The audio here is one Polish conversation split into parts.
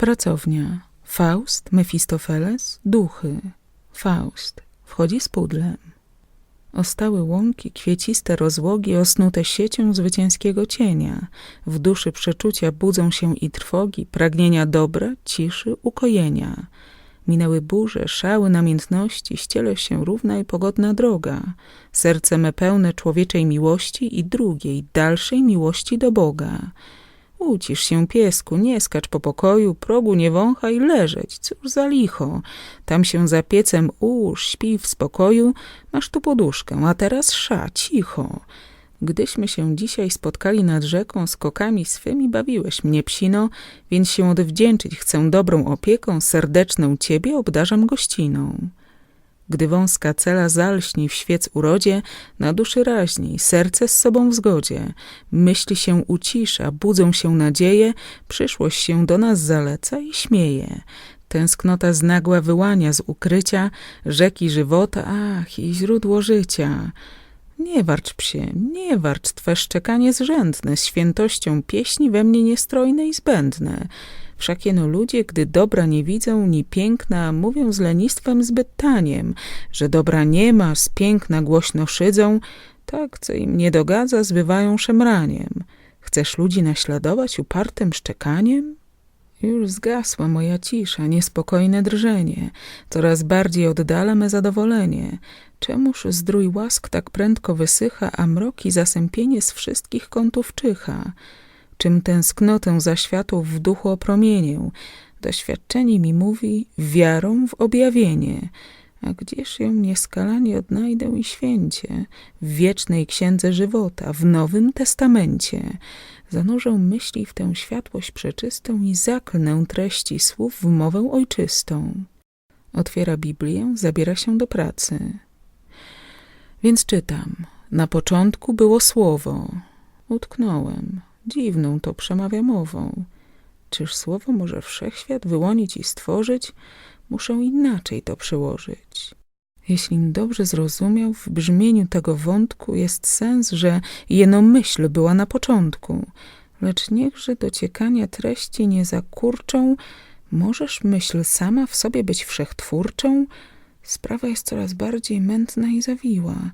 Pracownia. Faust, Mefistofeles, duchy. Faust. Wchodzi z pudlem. Ostałe łąki, kwieciste rozłogi osnute siecią zwycięskiego cienia. W duszy przeczucia budzą się i trwogi, pragnienia dobra, ciszy, ukojenia. Minęły burze, szały namiętności, ściele się równa i pogodna droga. Serce me pełne człowieczej miłości i drugiej, dalszej miłości do Boga. Ucisz się, piesku, nie skacz po pokoju, progu nie wąchaj, leżeć, cóż za licho. Tam się za piecem ułóż, śpij w spokoju, masz tu poduszkę, a teraz sza, cicho. Gdyśmy się dzisiaj spotkali nad rzeką z kokami swymi, bawiłeś mnie, psino, więc się odwdzięczyć chcę dobrą opieką, serdeczną ciebie obdarzam gościną. Gdy wąska cela zalśni w świec urodzie, na duszy raźniej, serce z sobą w zgodzie, myśli się ucisza, budzą się nadzieje, przyszłość się do nas zaleca i śmieje. Tęsknota znagła wyłania z ukrycia, rzeki żywota, ach, i źródło życia. Nie warcz psie, nie warcz twe szczekanie zrzędne, świętością pieśni we mnie niestrojne i zbędne. Wszak jeno ludzie, gdy dobra nie widzą, ni piękna, mówią z lenistwem zbyt taniem, że dobra nie ma, z piękna głośno szydzą, tak, co im nie dogadza, zbywają szemraniem. Chcesz ludzi naśladować upartym szczekaniem? Już zgasła moja cisza, niespokojne drżenie, coraz bardziej oddala me zadowolenie. Czemuż zdrój łask tak prędko wysycha, a mroki zasępienie z wszystkich kątów czyha? Czym tęsknotę za światów w duchu opromienię? Doświadczenie mi mówi wiarą w objawienie. A gdzież ją nieskalanie odnajdę i święcie? W wiecznej księdze żywota, w Nowym Testamencie. Zanurzę myśli w tę światłość przeczystą i zaklnę treści słów w mowę ojczystą. Otwiera Biblię, zabiera się do pracy. Więc czytam. Na początku było słowo. Utknąłem. Dziwną to przemawia mową. Czyż słowo może wszechświat wyłonić i stworzyć? Muszę inaczej to przełożyć. Jeśli dobrze zrozumiał, w brzmieniu tego wątku jest sens, że jeno myśl była na początku. Lecz niechże dociekania treści nie zakurczą, możesz myśl sama w sobie być wszechtwórczą? Sprawa jest coraz bardziej mętna i zawiła.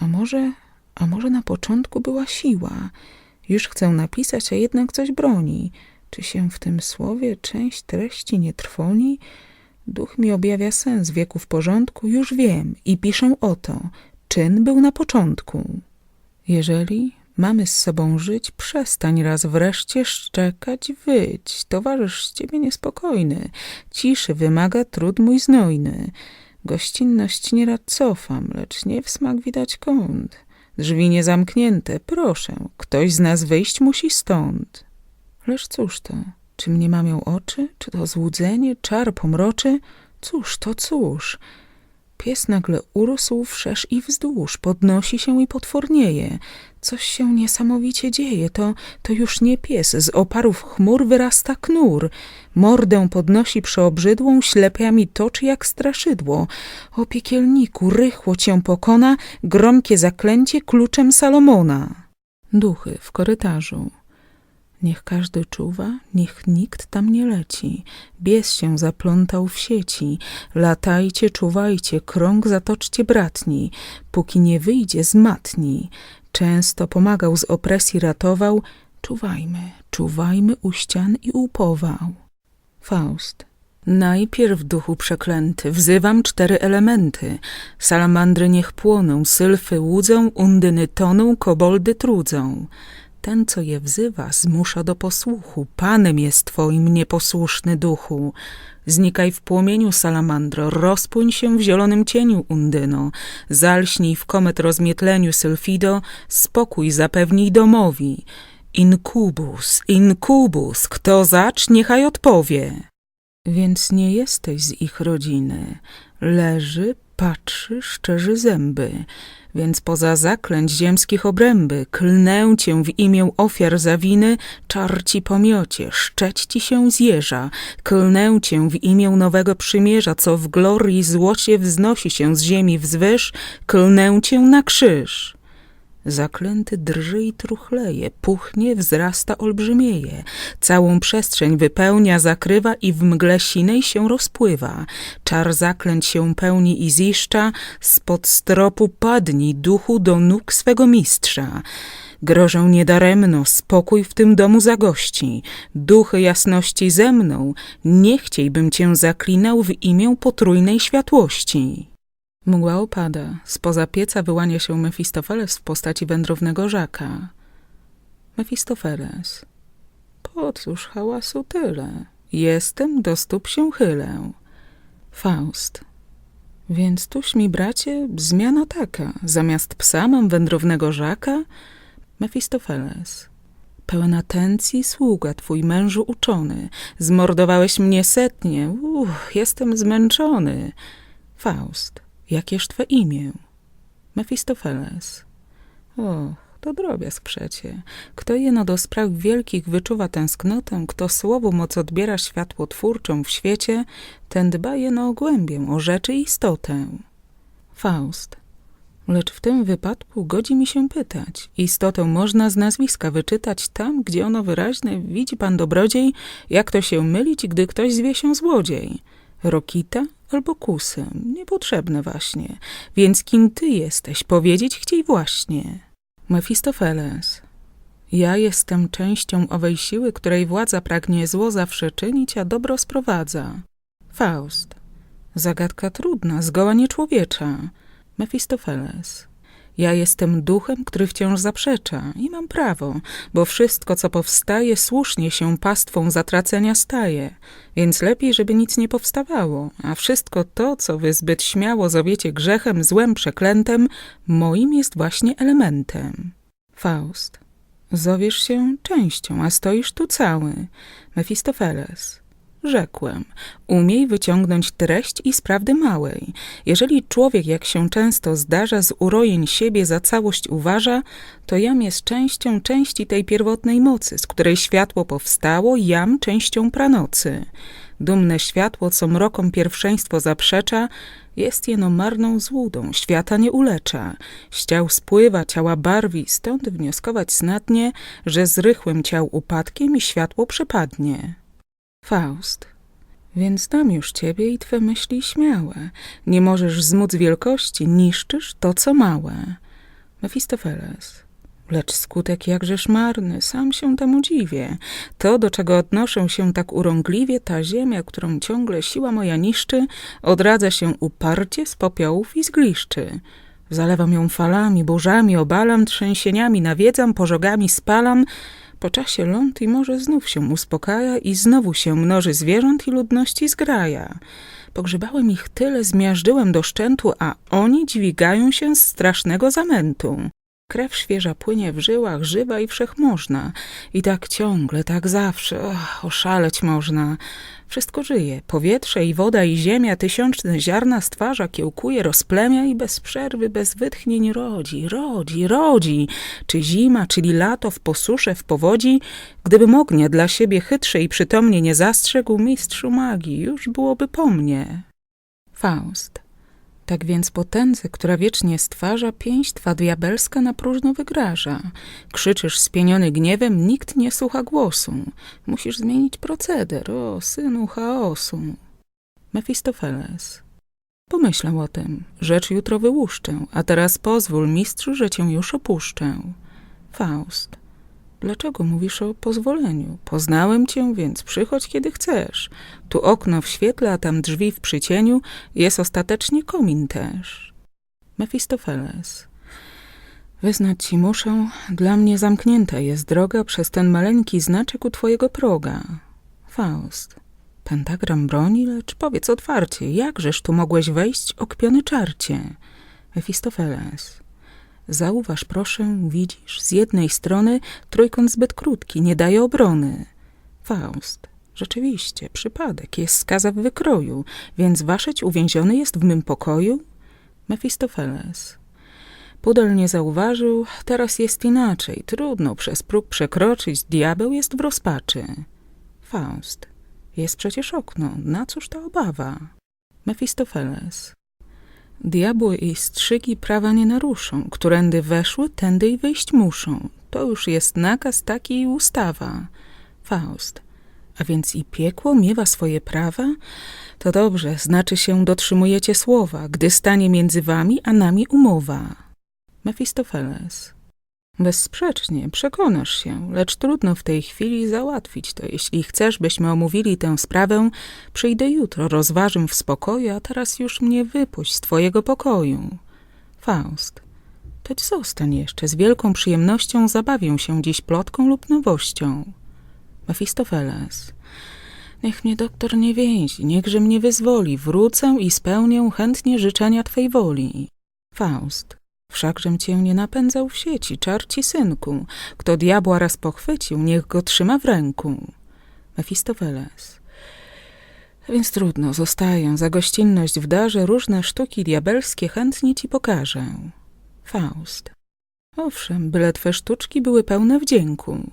A może, a może na początku była siła? Już chcę napisać, a jednak coś broni. Czy się w tym słowie część treści nie trwoni? Duch mi objawia sens wieku w porządku, już wiem i piszę o to. Czyn był na początku. Jeżeli mamy z sobą żyć, przestań raz wreszcie szczekać, wyć. Towarzysz z ciebie niespokojny. Ciszy wymaga trud mój znojny. Gościnność nieraz cofam, lecz nie w smak widać kąt. Drzwi niezamknięte, proszę, ktoś z nas wyjść musi stąd. Lecz cóż to? Czy mnie mamią oczy? Czy to złudzenie, czar pomroczy? Cóż to cóż? Pies nagle urósł wszerz i wzdłuż, podnosi się i potwornieje. Coś się niesamowicie dzieje, to, to już nie pies, z oparów chmur wyrasta knur. Mordę podnosi przeobrzydłą, ślepiami toczy jak straszydło. O piekielniku, rychło cię pokona, gromkie zaklęcie kluczem Salomona. Duchy w korytarzu. Niech każdy czuwa, niech nikt tam nie leci. Bies się zaplątał w sieci. Latajcie, czuwajcie, krąg zatoczcie bratni. Póki nie wyjdzie z matni. Często pomagał, z opresji ratował. Czuwajmy, czuwajmy u ścian i upował. Faust. Najpierw, duchu przeklęty, wzywam cztery elementy. Salamandry niech płoną, sylfy łudzą, undyny toną, koboldy trudzą. Ten, co je wzywa, zmusza do posłuchu. Panem jest twoim nieposłuszny duchu. Znikaj w płomieniu, salamandro, rozpłyń się w zielonym cieniu, Undyno. Zalśnij w komet rozmietleniu, Sylfido, spokój zapewnij domowi. Inkubus, inkubus, kto zacz, niechaj odpowie. Więc nie jesteś z ich rodziny. Leży, patrzy, szczerzy zęby. Więc poza zaklęć ziemskich obręby, klnę cię w imię ofiar za winy, czar ci pomiocie, szczeć ci się zjeża, klnę cię w imię nowego przymierza, co w glorii złocie wznosi się z ziemi wzwyż, klnę cię na krzyż. Zaklęty drży i truchleje, puchnie, wzrasta, olbrzymieje. Całą przestrzeń wypełnia, zakrywa i w mgle sinej się rozpływa. Czar zaklęć się pełni i ziszcza, spod stropu padnij, duchu, do nóg swego mistrza. Grożę niedaremno, spokój w tym domu zagości. Duchy jasności ze mną, nie chciejbym cię zaklinał w imię potrójnej światłości. Mgła opada, spoza pieca wyłania się Mefistofeles w postaci wędrownego żaka. Mefistofeles. Po cóż hałasu tyle? Jestem, do stóp się chylę. Faust. Więc tuż mi, bracie, zmiana taka. Zamiast psa mam wędrownego żaka? Mefistofeles. Pełen atencji sługa twój mężu uczony. Zmordowałeś mnie setnie. Uch, jestem zmęczony. Faust. Jakież twe imię? Mefistofeles. Och, to drobiazg przecie. Kto jeno do spraw wielkich wyczuwa tęsknotę, kto słowu moc odbiera światło twórczą w świecie, ten dba jeno o głębię, o rzeczy i istotę. Faust. Lecz w tym wypadku godzi mi się pytać. Istotę można z nazwiska wyczytać tam, gdzie ono wyraźne. Widzi pan dobrodziej, jak to się mylić, gdy ktoś zwie się złodziej. Rokita albo kusem, niepotrzebne właśnie. Więc kim ty jesteś, powiedzieć chciej właśnie. Mefistofeles. Ja jestem częścią owej siły, której władza pragnie zło zawsze czynić, a dobro sprowadza. Faust. Zagadka trudna, zgoła nieczłowiecza. Mefistofeles. Ja jestem duchem, który wciąż zaprzecza i mam prawo, bo wszystko, co powstaje, słusznie się pastwą zatracenia staje, więc lepiej, żeby nic nie powstawało, a wszystko to, co wy zbyt śmiało zowiecie grzechem, złem, przeklętem, moim jest właśnie elementem. Faust. Zowiesz się częścią, a stoisz tu cały. Mefistofeles. Rzekłem, umiej wyciągnąć treść i z prawdy małej. Jeżeli człowiek, jak się często zdarza, z urojeń siebie za całość uważa, to jam jest częścią części tej pierwotnej mocy, z której światło powstało, jam częścią pranocy. Dumne światło, co mrokom pierwszeństwo zaprzecza, jest jeno marną złudą, świata nie ulecza. Ściał spływa, ciała barwi, stąd wnioskować snadnie, że z rychłym ciał upadkiem i światło przypadnie. Faust. Więc dam już ciebie i twe myśli śmiałe. Nie możesz zmóc wielkości, niszczysz to, co małe. Mefistofeles. Lecz skutek jakżeż marny, sam się temu dziwię. To, do czego odnoszę się tak urągliwie, ta ziemia, którą ciągle siła moja niszczy, odradza się uparcie z popiołów i zgliszczy. Zalewam ją falami, burzami, obalam, trzęsieniami, nawiedzam, pożogami spalam, po czasie ląd i morze znów się uspokaja i znowu się mnoży zwierząt i ludności zgraja. Pogrzebałem ich tyle, zmiażdżyłem do szczętu, a oni dźwigają się z strasznego zamętu. Krew świeża płynie w żyłach, żywa i wszechmożna. I tak ciągle, tak zawsze, och, oszaleć można. Wszystko żyje, powietrze i woda i ziemia, tysiączne ziarna stwarza, kiełkuje, rozplemia i bez przerwy, bez wytchnień rodzi, rodzi, rodzi. Czy zima, czyli lato, w posusze, w powodzi, gdybym ognia dla siebie chytrze i przytomnie nie zastrzegł mistrzu magii, już byłoby po mnie. Faust. Tak więc potędze, która wiecznie stwarza, pięść twa diabelska na próżno wygraża. Krzyczysz spieniony gniewem, nikt nie słucha głosu. Musisz zmienić proceder, o synu chaosu. Mefistofeles. Pomyślał o tym. Rzecz jutro wyłuszczę, a teraz pozwól, mistrzu, że cię już opuszczę. Faust. Dlaczego mówisz o pozwoleniu? Poznałem cię, więc przychodź kiedy chcesz. Tu okno w świetle, a tam drzwi w przycieniu, jest ostatecznie komin też. Mefistofeles. Wyznać ci muszę, dla mnie zamknięta jest droga przez ten maleńki znaczek u twojego proga. Faust. Pentagram broni, lecz powiedz otwarcie, jakżeż tu mogłeś wejść, okpiony czarcie? Mefistofeles. Zauważ, proszę, widzisz, z jednej strony trójkąt zbyt krótki, nie daje obrony. Faust. Rzeczywiście, przypadek, jest skaza w wykroju, więc waszeć uwięziony jest w mym pokoju? Mefistofeles. Pudel nie zauważył, teraz jest inaczej, trudno przez próg przekroczyć, diabeł jest w rozpaczy. Faust. Jest przecież okno, na cóż ta obawa? Mefistofeles. Diabły i strzygi prawa nie naruszą. Którędy weszły, tędy i wyjść muszą. To już jest nakaz taki i ustawa. Faust. A więc i piekło miewa swoje prawa? To dobrze, znaczy się dotrzymujecie słowa, gdy stanie między wami a nami umowa. Mefistofeles. Bezsprzecznie, przekonasz się, lecz trudno w tej chwili załatwić to. Jeśli chcesz, byśmy omówili tę sprawę, przyjdę jutro, rozważę w spokoju, a teraz już mnie wypuść z twojego pokoju. Faust. Toć zostań jeszcze, z wielką przyjemnością zabawię się dziś plotką lub nowością. Mefistofeles. Niech mnie doktor nie więzi, niechże mnie wyzwoli, wrócę i spełnię chętnie życzenia twej woli. Faust. Wszakżem cię nie napędzał w sieci, czarci synku. Kto diabła raz pochwycił, niech go trzyma w ręku. Mefistofeles. Więc trudno, zostaję. Za gościnność w darze różne sztuki diabelskie chętnie ci pokażę. Faust. Owszem, byle twe sztuczki były pełne wdzięku.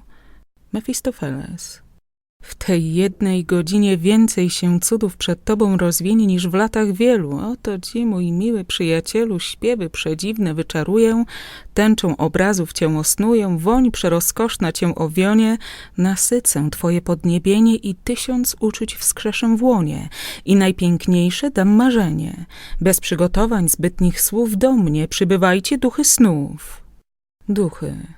Mefistofeles. W tej jednej godzinie więcej się cudów przed tobą rozwinie niż w latach wielu. Oto ci, mój miły przyjacielu, śpiewy przedziwne wyczaruję, tęczą obrazów cię osnuję, woń przerozkoszna cię owionie, nasycę twoje podniebienie i tysiąc uczuć wskrzeszę w łonie i najpiękniejsze dam marzenie. Bez przygotowań zbytnich słów do mnie przybywajcie duchy snów. Duchy.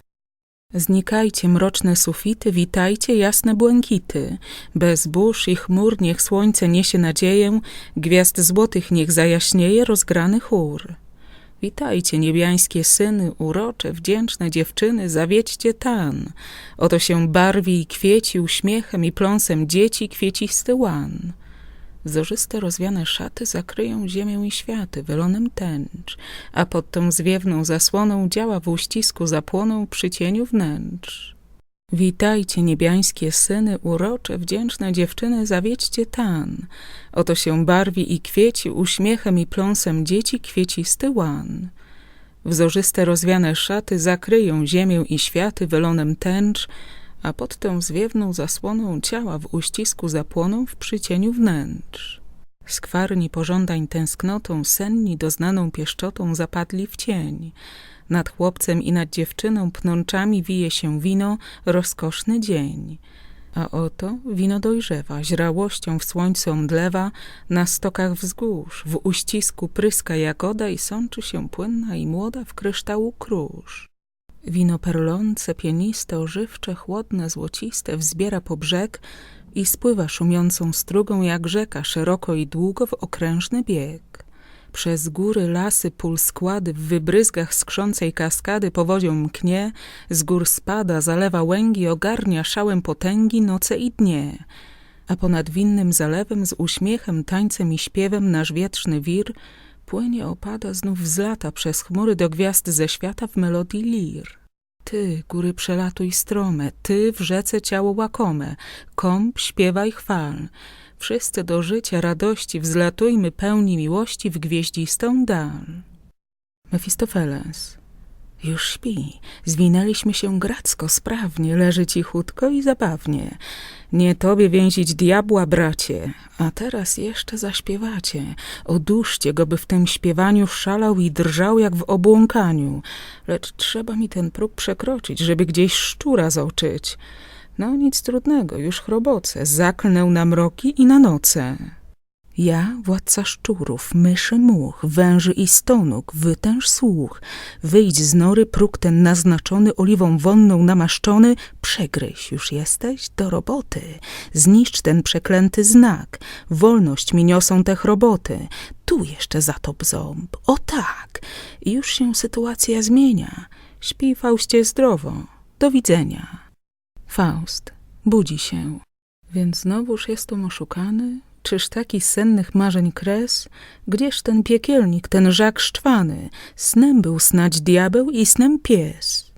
Znikajcie mroczne sufity, witajcie jasne błękity. Bez burz i chmur niech słońce niesie nadzieję, gwiazd złotych niech zajaśnieje rozgrany chór. Witajcie niebiańskie syny, urocze, wdzięczne dziewczyny, zawiedźcie tan. Oto się barwi i kwieci uśmiechem i pląsem dzieci kwiecisty łan. Zorzyste rozwiane szaty zakryją ziemię i światy welonem tęcz, a pod tą zwiewną zasłoną działa w uścisku zapłoną przy cieniu wnętrz. Witajcie niebiańskie syny, urocze, wdzięczne dziewczyny, zawiedźcie tan. Oto się barwi i kwieci uśmiechem i pląsem dzieci kwiecisty łan. Wzorzyste rozwiane szaty zakryją ziemię i światy welonem tęcz, a pod tą zwiewną zasłoną ciała w uścisku zapłoną w przycieniu wnętrz. Skwarni pożądań tęsknotą, senni doznaną pieszczotą zapadli w cień. Nad chłopcem i nad dziewczyną pnączami wije się wino, rozkoszny dzień. A oto wino dojrzewa, źrałością w słońcu omdlewa, na stokach wzgórz, w uścisku pryska jagoda i sączy się płynna i młoda w kryształu krusz. Wino perlące, pieniste, ożywcze, chłodne, złociste wzbiera po brzeg i spływa szumiącą strugą jak rzeka szeroko i długo w okrężny bieg. Przez góry, lasy, pól składy, w wybryzgach skrzącej kaskady powodzią mknie, z gór spada, zalewa łęgi, ogarnia szałem potęgi noce i dnie. A ponad winnym zalewem z uśmiechem, tańcem i śpiewem nasz wietrzny wir płynie opada znów wzlata przez chmury do gwiazd ze świata w melodii lir. Ty, góry przelatuj strome, ty w rzece ciało łakome, kąp śpiewaj chwal. Wszyscy do życia, radości wzlatujmy pełni miłości w gwieździstą dal. Mefistofeles. Już śpi. Zwinęliśmy się gracko, sprawnie, leży cichutko i zabawnie. Nie tobie więzić diabła, bracie, a teraz jeszcze zaśpiewacie. Oduszcie go, by w tym śpiewaniu szalał i drżał jak w obłąkaniu. Lecz trzeba mi ten próg przekroczyć, żeby gdzieś szczura zoczyć. No nic trudnego, już chrobocę, zaklnę na mroki i na noce. Ja, władca szczurów, myszy much, węży i stonóg, wytęż słuch. Wyjdź z nory, próg ten naznaczony, oliwą wonną namaszczony, przegryź, już jesteś, do roboty. Zniszcz ten przeklęty znak, wolność mi niosą te chroboty. Tu jeszcze zatop ząb, o tak. Już się sytuacja zmienia. Śpi, Faustie, zdrowo. Do widzenia. Faust budzi się. Więc znowuż jestem oszukany? Czyż taki sennych marzeń kres? Gdzież ten piekielnik, ten żak szczwany? Snem był snać diabeł i snem pies.